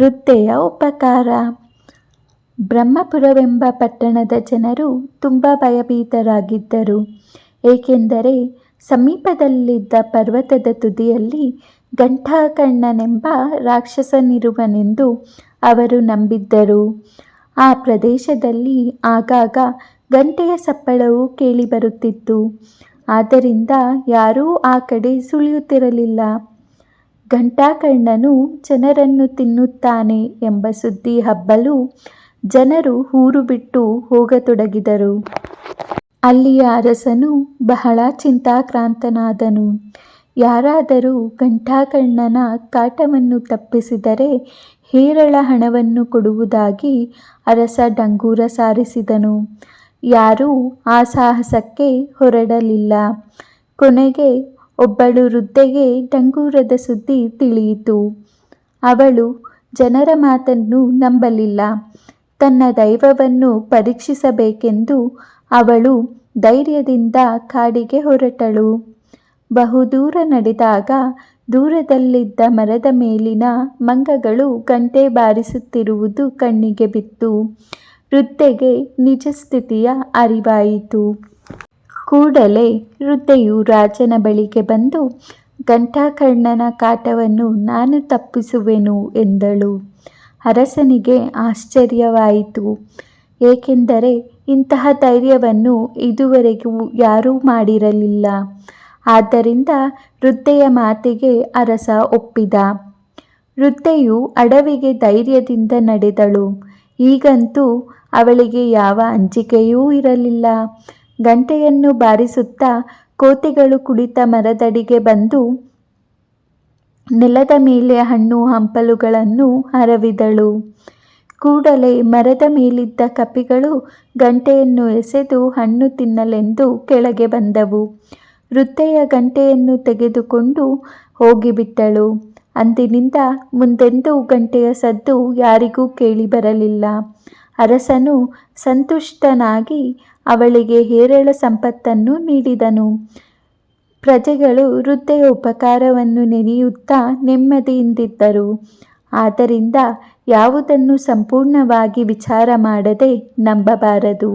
ವೃದ್ಧೆಯ ಉಪಕಾರ. ಬ್ರಹ್ಮಪುರವೆಂಬ ಪಟ್ಟಣದ ಜನರು ತುಂಬ ಭಯಭೀತರಾಗಿದ್ದರು. ಏಕೆಂದರೆ ಸಮೀಪದಲ್ಲಿದ್ದ ಪರ್ವತದ ತುದಿಯಲ್ಲಿ ಘಂಟಾಕರ್ಣನೆಂಬ ರಾಕ್ಷಸನಿರುವನೆಂದು ಅವರು ನಂಬಿದ್ದರು. ಆ ಪ್ರದೇಶದಲ್ಲಿ ಆಗಾಗ ಗಂಟೆಯ ಸಪ್ಪಳವು ಕೇಳಿಬರುತ್ತಿತ್ತು. ಆದ್ದರಿಂದ ಯಾರೂ ಆ ಕಡೆ ಸುಳಿಯುತ್ತಿರಲಿಲ್ಲ. ಘಂಟಾಕರ್ಣನು ಜನರನ್ನು ತಿನ್ನುತ್ತಾನೆ ಎಂಬ ಸುದ್ದಿ ಹಬ್ಬಲು ಜನರು ಊರು ಬಿಟ್ಟು ಹೋಗತೊಡಗಿದರು. ಅಲ್ಲಿಯ ಅರಸನು ಬಹಳ ಚಿಂತಾಕ್ರಾಂತನಾದನು. ಯಾರಾದರೂ ಘಂಟಾಕರ್ಣನ ಕಾಟವನ್ನು ತಪ್ಪಿಸಿದರೆ ಹೇರಳ ಹಣವನ್ನು ಕೊಡುವುದಾಗಿ ಅರಸ ಡಂಗೂರ ಸಾರಿಸಿದನು. ಯಾರೂ ಆ ಸಾಹಸಕ್ಕೆ ಹೊರಡಲಿಲ್ಲ. ಕೊನೆಗೆ ಒಬ್ಬಳು ವೃದ್ಧೆಗೆ ಡಂಗೂರದ ಸುದ್ದಿ ತಿಳಿಯಿತು. ಅವಳು ಜನರ ಮಾತನ್ನು ನಂಬಲಿಲ್ಲ. ತನ್ನ ದೈವವನ್ನು ಪರೀಕ್ಷಿಸಬೇಕೆಂದು ಅವಳು ಧೈರ್ಯದಿಂದ ಕಾಡಿಗೆ ಹೊರಟಳು. ಬಹುದೂರ ನಡೆದಾಗ ದೂರದಲ್ಲಿದ್ದ ಮರದ ಮೇಲಿನ ಮಂಗಗಳು ಗಂಟೆ ಬಾರಿಸುತ್ತಿರುವುದು ಕಣ್ಣಿಗೆ ಬಿತ್ತು. ವೃದ್ಧೆಗೆ ನಿಜ ಸ್ಥಿತಿಯ ಅರಿವಾಯಿತು. ಕೂಡಲೇ ವೃದ್ಧೆಯು ರಾಜನ ಬಳಿಗೆ ಬಂದು, ಘಂಟಾಕರ್ಣನ ಕಾಟವನ್ನು ನಾನು ತಪ್ಪಿಸುವೆನು ಎಂದಳು. ಅರಸನಿಗೆ ಆಶ್ಚರ್ಯವಾಯಿತು. ಏಕೆಂದರೆ ಇಂತಹ ಧೈರ್ಯವನ್ನು ಇದುವರೆಗೂ ಯಾರೂ ಮಾಡಿರಲಿಲ್ಲ. ಆದ್ದರಿಂದ ವೃದ್ಧೆಯ ಮಾತಿಗೆ ಅರಸ ಒಪ್ಪಿದ. ವೃದ್ಧೆಯು ಅಡವಿಗೆ ಧೈರ್ಯದಿಂದ ನಡೆದಳು. ಈಗಂತೂ ಅವಳಿಗೆ ಯಾವ ಅಂಜಿಕೆಯೂ ಇರಲಿಲ್ಲ. ಗಂಟೆಯನ್ನು ಬಾರಿಸುತ್ತಾ ಕೋತಿಗಳು ಕುಳಿತ ಮರದಡಿಗೆ ಬಂದು ನೆಲದ ಮೇಲೆ ಹಣ್ಣು ಹಂಪಲುಗಳನ್ನು ಹರವಿದಳು. ಕೂಡಲೇ ಮರದ ಮೇಲಿದ್ದ ಕಪಿಗಳು ಗಂಟೆಯನ್ನು ಎಸೆದು ಹಣ್ಣು ತಿನ್ನಲೆಂದು ಕೆಳಗೆ ಬಂದವು. ವೃತ್ತೆಯ ಗಂಟೆಯನ್ನು ತೆಗೆದುಕೊಂಡು ಹೋಗಿಬಿಟ್ಟಳು. ಅಂದಿನಿಂದ ಮುಂದೆಂದೂ ಗಂಟೆಯ ಸದ್ದು ಯಾರಿಗೂ ಕೇಳಿಬರಲಿಲ್ಲ ಅರಸನು ಸಂತುಷ್ಟನಾಗಿ ಅವಳಿಗೆ ಹೇರಳ ಸಂಪತ್ತನ್ನು ನೀಡಿದನು. ಪ್ರಜೆಗಳು ವೃದ್ಧೆಯ ಉಪಕಾರವನ್ನು ನೆನೆಯುತ್ತಾ ನೆಮ್ಮದಿಯಿಂದಿದ್ದರು. ಆದ್ದರಿಂದ ಯಾವುದನ್ನು ಸಂಪೂರ್ಣವಾಗಿ ವಿಚಾರ ಮಾಡದೆ ನಂಬಬಾರದು.